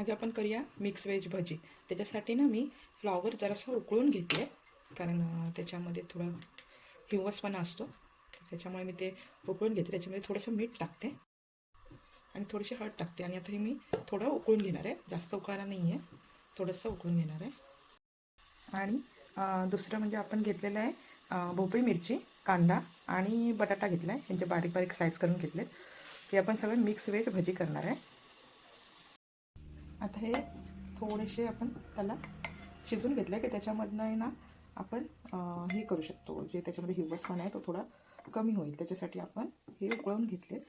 आज आपण करूया मिक्स व्हेज भजी. त्याच्यासाठी ना मी फ्लॉवर जरासं उकळून घेते कारण त्याच्यामध्ये थोडा हिवसपणा असतो. त्याच्यामुळे मी ते उकळून घेते. त्याच्यामध्ये थोडंसं मीठ टाकते. आणि थोडीशी हळद टाकते. आणि आता हे मी थोडं उकळून घेणार आहे. जास्त उकळायला नाही आहे थोडंसं उकळून घेणार आहे. आणि दुसरं म्हणजे आपण घेतलेलं आहे भोपळी मिरची कांदा आणि बटाटा घेतला आहे यांचे बारीक बारीक स्लाईस करून घेतले ते आपण सगळं मिक्स व्हेज भजी करणार आहे. आता हे थोडेसे आपण त्याला शिजून घेतलं की त्याच्यामधनं आहे ना आपण हे करू शकतो. जे त्याच्यामध्ये हिवसपणा आहे तो थोडा कमी होईल. त्याच्यासाठी आपण हे उकळून घेतलेत.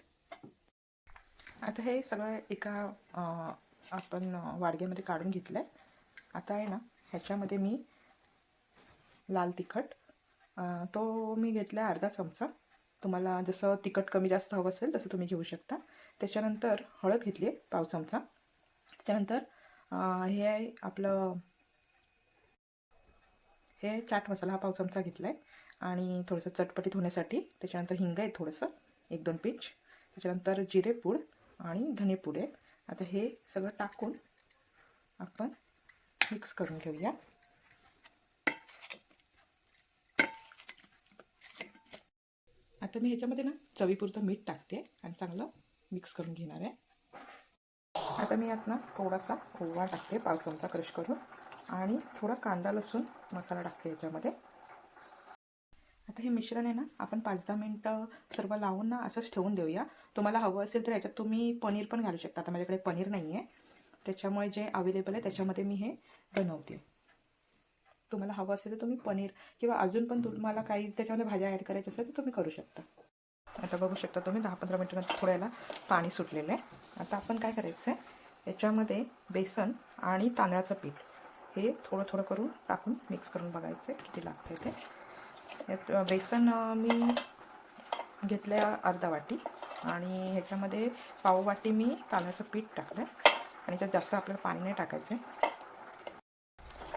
आता हे सगळं एका आपण वाडग्यामध्ये काढून घेतलं आहे आता आहे ना ह्याच्यामध्ये मी लाल तिखट तो मी घेतला आहे अर्धा चमचा. तुम्हाला जसं तिखट कमी जास्त हवं असेल तसं तुम्ही घेऊ शकता. त्याच्यानंतर हळद घेतली आहे पाव चमचा. त्याच्यानंतर हे आहे आपलं हे चाट मसाला हा पाव चमचा घेतला आहे आणि थोडंसं चटपटीत होण्यासाठी त्याच्यानंतर हिंग आहे थोडंसं एक दोन पिंच. त्याच्यानंतर जिरेपूड आणि धनेपूड आहे आता हे सगळं टाकून आपण मिक्स करून घेऊया. आता मी ह्याच्यामध्ये ना चवीपुरतं मीठ टाकते आणि चांगलं मिक्स करून घेणार आहे. आता मी यात ना थोडासा ओवा टाकते पाव चमचा क्रश करून. आणि थोडा कांदा लसूण मसाला टाकते याच्यामध्ये. आता हे मिश्रण आहे ना आपण पाच दहा मिनटं सर्व लावून ना असंच ठेवून देऊया. तुम्हाला हवं असेल तर याच्यात तुम्ही पनीर पण घालू शकता. आता माझ्याकडे पनीर नाही आहे त्याच्यामुळे जे अवेलेबल आहे त्याच्यामध्ये मी हे बनवते. तुम्हाला हवं असेल तर तुम्ही पनीर किंवा अजून पण तुम्हाला काही त्याच्यामध्ये भाज्या ॲड करायच्या असेल तर तुम्ही करू शकता. आता बघू शकता तुम्ही दहा पंधरा मिनटानंतर थोड्याला पाणी सुटलेलं आहे. आता आपण काय करायचं आहे याच्यामध्ये बेसन आणि तांदळाचं पीठ हे थोडं थोडं करून टाकून मिक्स करून बघायचं आहे किती लागतं ते. यात बेसन मी घेतलं अर्धा वाटी आणि ह्याच्यामध्ये पाव वाटी मी तांदळाचं पीठ टाकलं आणि त्यात जास्त आपल्याला पाणी नाही टाकायचं आहे.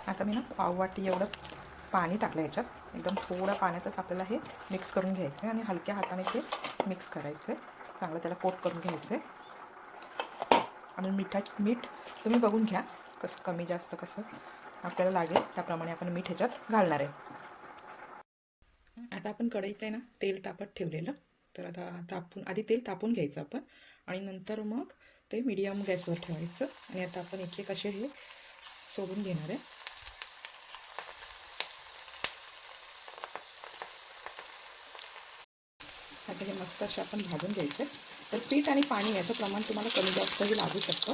आता मी ना पाव वाटी एवढं पाणी टाकलं याच्यात. एकदम थोडं पाण्यातच आपल्याला हे मिक्स करून घ्यायचं आहे आणि हलक्या हाताने ते मिक्स करायचं आहे. चांगलं त्याला कोट करून घ्यायचं आहे. आणि मिठा मीठ तुम्ही बघून घ्या कसं कमी जास्त कसं आपल्याला लागेल त्याप्रमाणे आपण मीठ ह्याच्यात घालणार आहे. आता आपण कढईत आहे ना तेल तापत ठेवलेलं. तर आता तापून आधी तेल तापून घ्यायचं आपण आणि नंतर मग ते मीडियम गॅसवर ठेवायचं. आणि आता आपण एक एक असे हे सोडून घेणार आहे. आता हे मस्त असे आपण भाजून घ्यायचे. तर पीठ आणि पाणी याचं प्रमाण तुम्हाला कमी जास्तही लागू शकतं.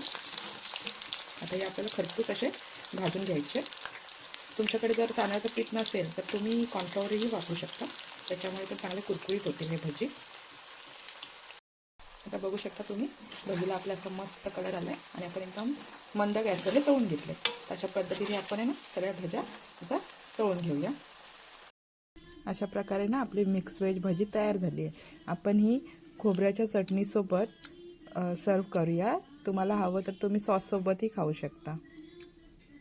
आता हे आपल्याला खरपूस असे भाजून घ्यायचे. तुमच्याकडे जर तांदळाचं पीठ नसेल तर तुम्ही कॉर्नफ्लॉवरही वापरू शकता. त्याच्यामुळे तर चांगले कुरकुरीत होते हे भजी. आता बघू शकता तुम्ही भजीला आपला असा मस्त कलर आला आहे आणि आपण एकदम मंद गॅसवर तळून घेतले अशा पद्धतीने आपण आहे ना सगळ्या भज्या आता तळून घेऊया. अशा प्रकारे ना आपली मिक्स व्हेज भजी तयार झाली आहे. आपण ही खोबऱ्याच्या चटणीसोबत सर्व करूया. तुम्हाला हवं तर तुम्ही सॉससोबतही खाऊ शकता.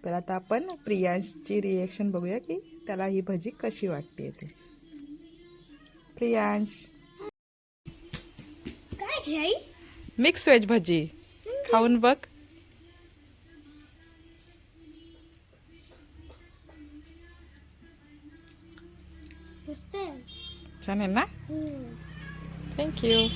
तर आता आपण प्रियांशची रिएक्शन बघूया की त्याला ही भजी कशी वाटते ते प्रियांश. काय मिक्स व्हेज भजी. खाऊन बघ. छान आहे ना? Thank you.